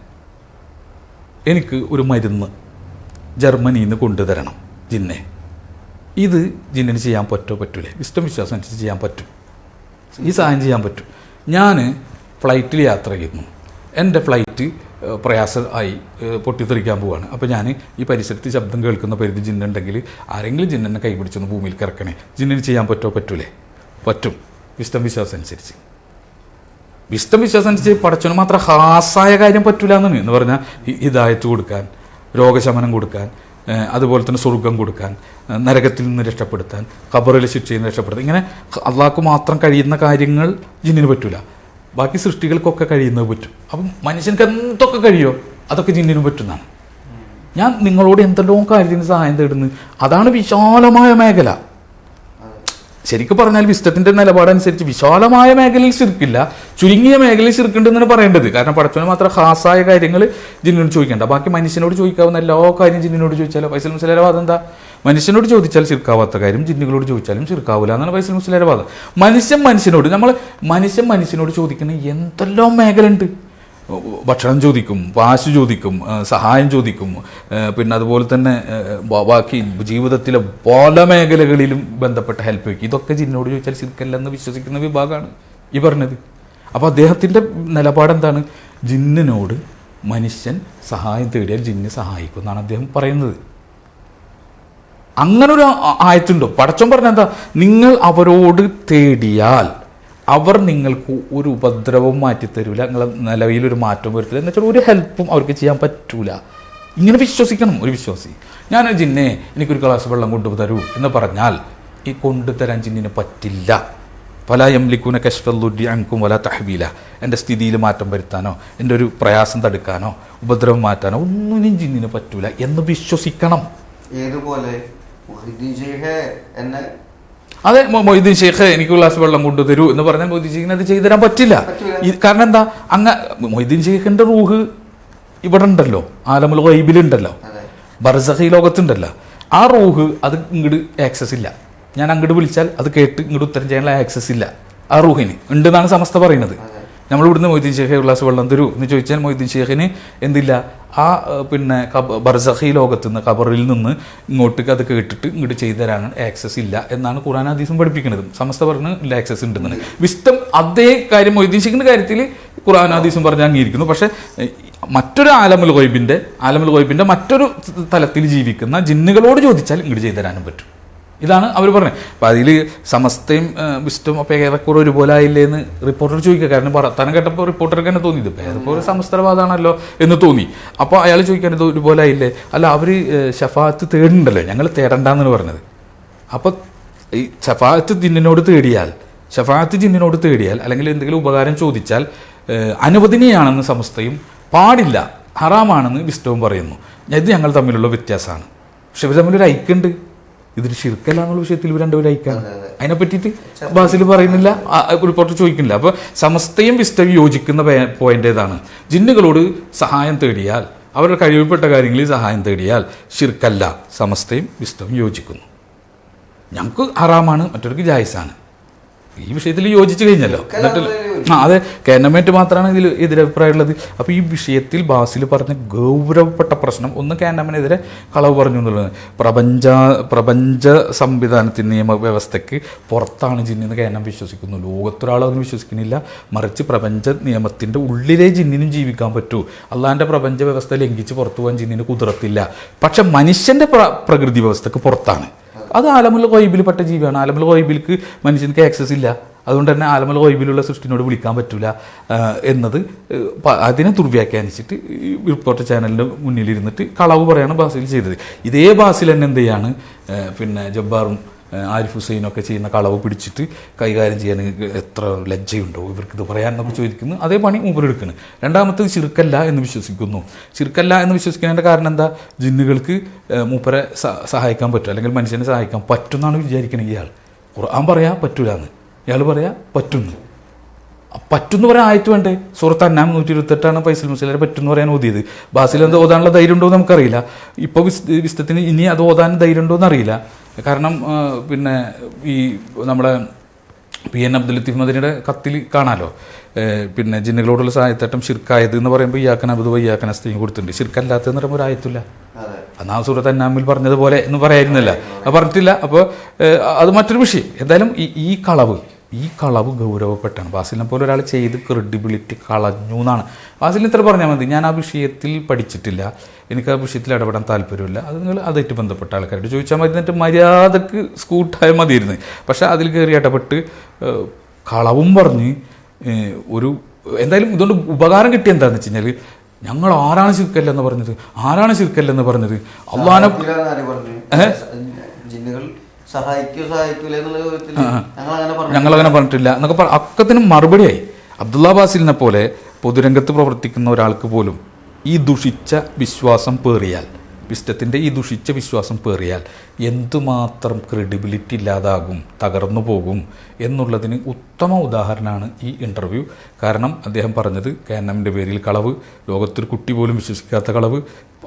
എനിക്ക് ഒരു മരുന്ന് ജർമ്മനിയിൽ നിന്ന് കൊണ്ടുതരണം ജിന്നെ. ഇത് ജിന്നിന് ചെയ്യാൻ പറ്റുമോ പറ്റൂലേ. വിശ്വം വിശ്വാസം അനുസരിച്ച് ചെയ്യാൻ പറ്റും. ഈ സഹായം ചെയ്യാൻ പറ്റും. ഞാൻ ഫ്ലൈറ്റിൽ യാത്ര ചെയ്യുന്നു. എന്റെ ഫ്ലൈറ്റ് ഏഹ്, പ്രയാസം ആയി പൊട്ടിത്തെറിക്കാൻ പോവാണ്. അപ്പോൾ ഞാൻ ഈ പരിസരത്ത് ശബ്ദം കേൾക്കുന്ന പരിധി ജിന്നുണ്ടെങ്കിൽ ആരെങ്കിലും ജിന്നെ കൈ പിടിച്ചൊന്ന് ഭൂമിയിൽ കിറക്കണേ. ജിന്നിന് ചെയ്യാൻ പറ്റുമോ പറ്റൂലേ. പറ്റും. വിശ്വം വിശ്വാസം അനുസരിച്ച്. വിശ്വം വിശ്വാസം അനുസരിച്ച് പടച്ചവന് മാത്രം ഹാസായ കാര്യം പറ്റൂല എന്നാണ് എന്ന് പറഞ്ഞാൽ ഹിതായത്ത് കൊടുക്കാൻ രോഗശമനം കൊടുക്കാൻ അതുപോലെ തന്നെ സ്വർഗം കൊടുക്കാൻ നരകത്തിൽ നിന്ന് രക്ഷപ്പെടുത്താൻ ഖബറിലെ ശിക്ഷയിൽ നിന്ന് രക്ഷപ്പെടുത്താൻ. ഇങ്ങനെ അള്ളാഹ്ക്ക് മാത്രം കഴിയുന്ന കാര്യങ്ങൾ ജിന്നിന് പറ്റൂല. ബാക്കി സൃഷ്ടികൾക്കൊക്കെ കഴിയുന്നത് പറ്റും. അപ്പം മനുഷ്യർക്ക് എന്തൊക്കെ കഴിയോ അതൊക്കെ ജിന്നിനും പറ്റുന്നതാണ്. ഞാൻ നിങ്ങളോട് എന്തെല്ലാം കാര്യത്തിന് സഹായം തേടുന്നത്? അതാണ് വിശാലമായ മേഖല. ശരിക്കും പറഞ്ഞാൽ വിസ്റ്റത്തിന്റെ നിലപാടനുസരിച്ച് വിശാലമായ മേഖലയിൽ ശിർക്കില്ല ചുരുങ്ങിയ മേഖലയിൽ ശിർക്കുണ്ടെന്നാണ് പറയേണ്ടത്. കാരണം പടച്ചവന് മാത്രം ഹാസായ കാര്യങ്ങൾ ജിന്നിനോട് ചോദിക്കേണ്ട. ബാക്കി മനുഷ്യനോട് ചോദിക്കാവുന്ന എല്ലാ കാര്യം ജിന്നിനോട് ചോദിച്ചാലോ? ഫൈസൽ മുസ്ലിയുടെ വാദം എന്താ? മനുഷ്യനോട് ചോദിച്ചാൽ ശിർക്കാവാത്ത കാര്യം ജിന്നുകളോട് ചോദിച്ചാലും ശിർക്കാവില്ല എന്നാണ് ഫൈസൽ മുസ്ലിയുടെ വാദം. മനുഷ്യൻ മനുഷ്യനോട് നമ്മൾ മനുഷ്യൻ മനുഷ്യനോട് ചോദിക്കുന്ന എന്തെല്ലാം മേഖല ഉണ്ട് ഭക്ഷണം ചോദിക്കും വാശി ചോദിക്കും സഹായം ചോദിക്കും പിന്നെ അതുപോലെ തന്നെ ബാക്കി ജീവിതത്തിലെ പല മേഖലകളിലും ബന്ധപ്പെട്ട ഹെൽപ്പ് വയ്ക്കും. ഇതൊക്കെ ജിന്നോട് ചോദിച്ചാൽ ശരിക്കല്ലെന്ന് വിശ്വസിക്കുന്ന വിഭാഗമാണ് ഈ പറഞ്ഞത്. അപ്പോൾ അദ്ദേഹത്തിന്റെ നിലപാട് എന്താണ്? ജിന്നിനോട് മനുഷ്യൻ സഹായം തേടിയാൽ ജിന്ന് സഹായിക്കും എന്നാണ് അദ്ദേഹം പറയുന്നത്. അങ്ങനൊരു ആയത്തുണ്ടോ? പടച്ചം പറഞ്ഞ എന്താ? നിങ്ങൾ അവരോട് തേടിയാൽ അവർ നിങ്ങൾക്ക് ഒരു ഉപദ്രവം മാറ്റി തരൂല. നിങ്ങളെ നിലവിൽ ഒരു മാറ്റം വരുത്തില്ല എന്ന് വെച്ചാൽ ഒരു ഹെൽപ്പും അവർക്ക് ചെയ്യാൻ പറ്റൂല. ഇങ്ങനെ വിശ്വസിക്കണം ഒരു വിശ്വാസി. ഞാൻ ജിന്നെ എനിക്കൊരു ഗ്ലാസ് വെള്ളം കൊണ്ടു തരൂ എന്ന് പറഞ്ഞാൽ ഈ കൊണ്ടുതരാൻ ജിന്നിന് പറ്റില്ല. പല എംലിക്കൂന കശ്ഫുദ്ദി അങ്കും വല തഹബീല എന്റെ സ്ഥിതിയിൽ മാറ്റം വരുത്താനോ എന്റെ ഒരു പ്രയാസം തടുക്കാനോ ഉപദ്രവം മാറ്റാനോ ഒന്നിനും ജിന്നിന് പറ്റൂല എന്ന് വിശ്വസിക്കണം. ഏതുപോലെ? എന്നെ അതെ മൊയ്തീൻ ഷെയ്ഖ് എനിക്ക് ഗ്ലാസ് വെള്ളം കൊണ്ടുതരൂ എന്ന് പറഞ്ഞാൽ മൊയ്തീൻ ഷെയ്ഖിന് അത് ചെയ്തു തരാൻ പറ്റില്ല. പറ്റൂല. കാരണം എന്താ? അങ്ങ മൊയ്തീൻ ഷെയ്ഖിന്റെ റൂഹ് ഇവിടെ ഉണ്ടല്ലോ. ആലമുൽ വൈബിലുണ്ടല്ലോ ബർസഹി ലോകത്തുണ്ടല്ലോ. ആ റൂഹ് അത് ഇങ്ങോട്ട് ആക്സസ് ഇല്ല. ഞാൻ അങ്ങോട്ട് വിളിച്ചാൽ അത് കേട്ട് ഇങ്ങോട്ട് ഉത്തരം ചെയ്യാനുള്ള ആക്സസ് ഇല്ല. ആ റൂഹിന്. ഉണ്ടെന്നാണ് സമസ്ത പറയുന്നത്. നമ്മൾ ഇവിടുന്ന് മൊയ്തീൻ ഷേഖ് ഒരു വെള്ളം തരൂ എന്ന് ചോദിച്ചാൽ മൊയ്തീൻ ഷേഖിന് എന്തില്ല? ആ പിന്നെ ബർസഖി ലോകത്ത് നിന്ന് ഖബറിൽ നിന്ന് ഇങ്ങോട്ടേക്ക് അത് കേട്ടിട്ട് ഇങ്ങോട്ട് ചെയ്തു തരാൻ ആക്സസ് ഇല്ല എന്നാണ് ഖുറാൻ ഹദീസും പഠിപ്പിക്കുന്നത്. സമസ്ത പറഞ്ഞ് ഇല്ല ആക്സസ് ഉണ്ടെന്ന് വിസ്തം അതേ കാര്യം മൊയ്തീൻ ഷേഖിന്റെ കാര്യത്തിൽ ഖുറാൻ ഹദീസും പറഞ്ഞ് അംഗീകരിക്കുന്നു. പക്ഷേ മറ്റൊരു ആലമുൽ ഗോയിബിന്റെ ആലമുൽ ഗോയിബിന്റെ മറ്റൊരു തലത്തിൽ ജീവിക്കുന്ന ജിന്നുകളോട് ചോദിച്ചാൽ ഇങ്ങോട്ട് ചെയ്തു തരാനും പറ്റും. ഇതാണ് അവർ പറഞ്ഞത് അപ്പം അതിൽ സമസ്തയും വിസ്റ്റും അപ്പോൾ ഏറെക്കുറെ ഒരുപോലെ ആയില്ലേ എന്ന് റിപ്പോർട്ടർ ചോദിക്കുക. കാരണം വർത്താനം കേട്ടപ്പോൾ റിപ്പോർട്ടർക്ക് തന്നെ തോന്നി ഇത് ഏറെക്കുറെ സമസ്തരവാദമാണല്ലോ എന്ന് തോന്നി. അപ്പോൾ അയാൾ ചോദിക്കാൻ ഇത് ഒരുപോലെ ആയില്ലേ? അല്ല അവർ ഷഫാത്ത് തേടുന്നുണ്ടല്ലോ ഞങ്ങൾ തേടണ്ടെന്നാണ് പറഞ്ഞത്. അപ്പോൾ ഈ ഷഫാത്ത് ജിന്നിനോട് തേടിയാൽ ഷഫാത്ത് ജിന്നിനോട് തേടിയാൽ അല്ലെങ്കിൽ എന്തെങ്കിലും ഉപകാരം ചോദിച്ചാൽ അനുവദനീയാണെന്ന് സമസ്തയും പാടില്ല ഹറാമാണെന്ന് വിസ്തവും പറയുന്നു. ഇത് ഞങ്ങൾ തമ്മിലുള്ള വ്യത്യാസമാണ്. പക്ഷെ ഇവർ തമ്മിലൊരു ഐക്യുണ്ട്. ഇതൊരു ശിർക്കല്ല എന്നുള്ള വിഷയത്തിൽ ഇവർ രണ്ടുപേരും ഐക്കാണ് അതിനെ പറ്റിയിട്ട് ബാസിൽ പറയുന്നില്ല റിപ്പോർട്ടർ ചോദിക്കുന്നില്ല. അപ്പോൾ സമസ്തയും വിസ്തവി യോജിക്കുന്ന പോയിന്റ് ഏതാണ്? ജിന്നുകളോട് സഹായം തേടിയാൽ അവരുടെ കഴിവിൽപ്പെട്ട കാര്യങ്ങളിൽ സഹായം തേടിയാൽ ഷിർക്കല്ല സമസ്തയും വിസ്തവും യോജിക്കുന്നു. ഞങ്ങൾക്ക് ഹറാമാണ് മറ്റൊരു ജായിസാണ്. ഈ വിഷയത്തിൽ യോജിച്ചു കഴിഞ്ഞല്ലോ. എന്നിട്ട് ആ അതെ കാനമേറ്റ് മാത്രമാണ് ഇതിൽ എതിരഭിപ്രായമുള്ളത്. അപ്പോൾ ഈ വിഷയത്തിൽ ബാസിൽ പറഞ്ഞ ഗൗരവപ്പെട്ട പ്രശ്നം ഒന്ന് കാനമനെതിരെ കളവ് പറഞ്ഞു എന്നുള്ളത്. പ്രപഞ്ച പ്രപഞ്ച സംവിധാനത്തിന് നിയമവ്യവസ്ഥയ്ക്ക് പുറത്താണ് ജിന്നിന്ന് കാനം വിശ്വസിക്കുന്നു. ലോകത്തൊരാളതിന് വിശ്വസിക്കുന്നില്ല. മറിച്ച് പ്രപഞ്ച നിയമത്തിന്റെ ഉള്ളിലെ ജിന്നിനും ജീവിക്കാൻ പറ്റൂ. അള്ളാന്റെ പ്രപഞ്ച വ്യവസ്ഥ ലംഘിച്ച് പുറത്തു പോകാൻ ജിന്നിന് കുതിരത്തില്ല. പക്ഷെ മനുഷ്യന്റെ പ്ര പ്രകൃതി വ്യവസ്ഥയ്ക്ക് പുറത്താണ്. അത് ആലമുൽ കോയിബിൽപ്പെട്ട ജീവിയാണ്. ആലമുൽ കോയിബിൽക്ക് മനുഷ്യർക്ക് ആക്സസ് ഇല്ല. അതുകൊണ്ട് തന്നെ ആലമുൽ ഗോയിബിലുള്ള സൃഷ്ടിനോട് വിളിക്കാൻ പറ്റില്ല എന്നത് അതിനെ ദുർവ്യാഖ്യാനിച്ചിട്ട് റിപ്പോർട്ടർ ചാനലിന്റെ മുന്നിലിരുന്നിട്ട് കളവ് പറയാണ് ബാസിൽ ചെയ്തത്. ഇതേ ബാസിൽ തന്നെ എന്ത് ചെയ്യാണ് പിന്നെ ജബ്ബാറും ആരിഫ് ഹുസൈൻ ഒക്കെ ചെയ്യുന്ന കളവ് പിടിച്ചിട്ട് കൈകാര്യം ചെയ്യാൻ എത്ര ലജ്ജയുണ്ടോ ഇവർക്ക് ഇത് പറയാൻ എന്നൊക്കെ ചോദിക്കുന്നു. അതേ പണി മൂപ്പരെടുക്കുന്നു രണ്ടാമത്തത് ചിർക്കല്ല എന്ന് വിശ്വസിക്കുന്നു. ചിർക്കല്ല എന്ന് വിശ്വസിക്കുന്നതിന്റെ കാരണം എന്താ? ജിന്നുകൾക്ക് മൂപ്പരെ സഹായിക്കാൻ പറ്റും അല്ലെങ്കിൽ മനുഷ്യനെ സഹായിക്കാൻ പറ്റുമെന്നാണ് വിചാരിക്കുന്നത് ഇയാൾ. ഖുർആൻ പറയാ പറ്റൂല എന്ന് ഇയാൾ പറയാ പറ്റുന്നു. പറ്റുന്നു പറയാൻ ആയിട്ട് വേണ്ടേ? സുഹൃത്ത് അന്നാം നൂറ്റി ഇരുപത്തെട്ടാണ് ഫൈസൽ മുസ്ലിം പറ്റുന്ന് പറയാൻ ഓതിയത്. ബാസിൽ എന്ത് ഓതാനുള്ള ധൈര്യം ഉണ്ടോ നമുക്കറിയില്ല. ഇപ്പോൾ വിസ് വിസ്തത്തിന് ഇനി അത് ഓതാൻ ധൈര്യം ഉണ്ടോ എന്ന് അറിയില്ല കാരണം പിന്നെ ഈ നമ്മുടെ പി എൻ അബ്ദുൽ ലത്തീഫ് മദനിയുടെ കത്തിൽ കാണാലോ? പിന്നെ ജിന്നുകളോടുള്ള സായത്തട്ടം ഷിർക്കായത് എന്ന് പറയുമ്പോൾ ഇയാക്കൻ അബുദ് വയ്യാക്കൻ അസ്ത്രീയും കൊടുത്തിട്ടുണ്ട്. ഷിർക്കല്ലാത്തതെന്ന് പറയുമ്പോൾ ഒരു ആയത്തില്ല അതെ. എന്നാ സൂറത്ത് അന്നാമിൽ പറഞ്ഞതുപോലെ എന്ന് പറയായിരുന്നില്ല. പറഞ്ഞിട്ടില്ല. അപ്പോൾ അത് മറ്റൊരു വിഷയം. എന്തായാലും ഈ ഈ കളവ് ഈ കളവ് ഗൗരവപ്പെട്ടാണ്. വാസിലിനെ പോലെ ഒരാൾ ചെയ്ത് ക്രെഡിബിലിറ്റി കളഞ്ഞു എന്നാണ്. വാസിലിന് ഇത്ര പറഞ്ഞാൽ മതി. ഞാൻ ആ വിഷയത്തിൽ പഠിച്ചിട്ടില്ല. എനിക്ക് ആ വിഷയത്തിൽ ഇടപെടാൻ താല്പര്യമില്ല. അത് നിങ്ങൾ അതായിട്ട് ബന്ധപ്പെട്ട ആൾക്കാരോട് ചോദിച്ചാൽ മതി. എന്നിട്ട് മര്യാദയ്ക്ക് സ്കൂട്ടായാൽ മതിയിരുന്നു പക്ഷേ അതിൽ കയറി ഇടപെട്ട് കളവും പറഞ്ഞ് ഒരു എന്തായാലും ഇതുകൊണ്ട് ഉപകാരം കിട്ടിയ എന്താണെന്ന് വെച്ച് കഴിഞ്ഞാൽ ഞങ്ങൾ ആരാണ് ശിർക്കല്ലെന്ന് പറഞ്ഞത്? ആരാണ് ശിർക്കല്ലെന്ന് പറഞ്ഞത്? അള്ളാനെ സഹായിക്കൂലാന്ന് ആര് പറഞ്ഞു? ജിന്നുകൾ സഹായിക്കോ സഹായിക്കൂല എന്നുള്ള ചോദ്യത്തിൽ ഞങ്ങൾ അങ്ങനെ പറഞ്ഞു ഞങ്ങളങ്ങനെ പറഞ്ഞിട്ടില്ല. എന്നൊക്കെ പറ അക്കത്തിന് മറുപടിയായി. അബ്ദുള്ള ബാസിലിനെ പോലെ പൊതുരംഗത്ത് പ്രവർത്തിക്കുന്ന ഒരാൾക്ക് പോലും ഈ ദുഷിച്ച വിശ്വാസം പേറിയാൽ പിസ്റ്റത്തിന്റെ ഈ ദുഷിച്ച വിശ്വാസം പേറിയാൽ എന്തുമാത്രം ക്രെഡിബിലിറ്റി ഇല്ലാതാകും തകർന്നു പോകും എന്നുള്ളതിന് ഉത്തമ ഉദാഹരണമാണ് ഈ ഇന്റർവ്യൂ കാരണം അദ്ദേഹം പറഞ്ഞത് കാനമിന്റെ പേരിൽ കളവ് ലോകത്തൊരു കുട്ടി പോലും വിശ്വസിക്കാത്ത കളവ്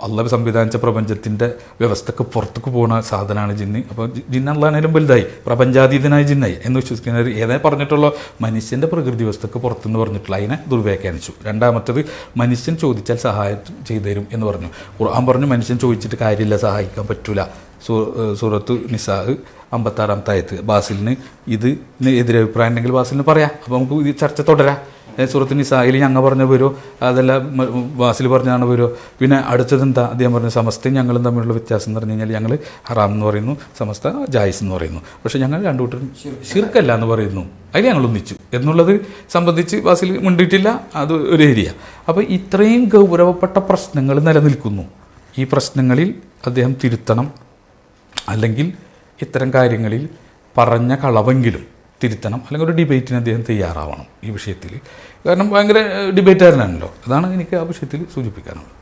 അള്ളാഹ് സംവിധാനിച്ച പ്രപഞ്ചത്തിന്റെ വ്യവസ്ഥക്ക് പുറത്തേക്ക് പോകുന്ന സാധനമാണ് ജിന്ന്. അപ്പോൾ ജിന്ന് വലുതായി. പ്രപഞ്ചാതീതനായ ജിന്നായി. എന്ന് വിശ്വസിക്കുന്നവർ ഏതാ പറഞ്ഞിട്ടുള്ള? മനുഷ്യന്റെ പ്രകൃതി വ്യവസ്ഥക്ക് പുറത്തുനിന്ന് പറഞ്ഞിട്ടുള്ള അതിനെ ദുർവ്യാഖ്യാനിച്ചു. രണ്ടാമത്തത് മനുഷ്യൻ ചോദിച്ചാൽ സഹായം ചെയ്തു തരും എന്ന് പറഞ്ഞു. ഖുർആൻ പറഞ്ഞു മനുഷ്യൻ ചോദിച്ചിട്ട് കാര്യമില്ല സഹായിക്കാൻ പറ്റൂല. സൂറത്ത് നിസാ അമ്പത്താറാമത്തെ ആയത്ത്. ബാസിലിന് ഇത് എതിരഭിപ്രായം ഉണ്ടെങ്കിൽ ബാസിലിന് പറയാം. അപ്പോൾ നമുക്ക് ഈ ചർച്ച തുടരാം. ഏഹ് സാഹിൽ ഞങ്ങൾ പറഞ്ഞ വരുമോ അതെല്ലാം വാസിൽ പറഞ്ഞാണ് വരുമോ പിന്നെ അടുത്തത് എന്താ? അദ്ദേഹം പറഞ്ഞു സമസ്തയും ഞങ്ങളും തമ്മിലുള്ള വ്യത്യാസം എന്ന് പറഞ്ഞു കഴിഞ്ഞാൽ ഞങ്ങൾ ഹറാം എന്ന് പറയുന്നു സമസ്ത ജായിസ് എന്ന് പറയുന്നു. പക്ഷേ ഞങ്ങൾ രണ്ടു കൂട്ടരും ഷിർക്കല്ല എന്ന് പറയുന്നു. അതിൽ ഞങ്ങൾ ഒന്നിച്ചു. എന്നുള്ളത് സംബന്ധിച്ച് വാസിൽ മിണ്ടിയിട്ടില്ല അത് ഒരു ഏരിയ. അപ്പോൾ ഇത്രയും ഗൗരവപ്പെട്ട പ്രശ്നങ്ങൾ നിലനിൽക്കുന്നു. ഈ പ്രശ്നങ്ങളിൽ അദ്ദേഹം തിരുത്തണം. അല്ലെങ്കിൽ ഇത്തരം കാര്യങ്ങളിൽ പറഞ്ഞ കളവെങ്കിലും തിരുത്തണം അല്ലെങ്കിൽ ഒരു ഡിബേറ്റിന് അദ്ദേഹം തയ്യാറാവണം ഈ വിഷയത്തിൽ. കാരണം ഭയങ്കര ഡിബേറ്റുകാരനാണല്ലോ അതാണ് എനിക്ക് ആ വിഷയത്തിൽ സൂചിപ്പിക്കാനുള്ളത്.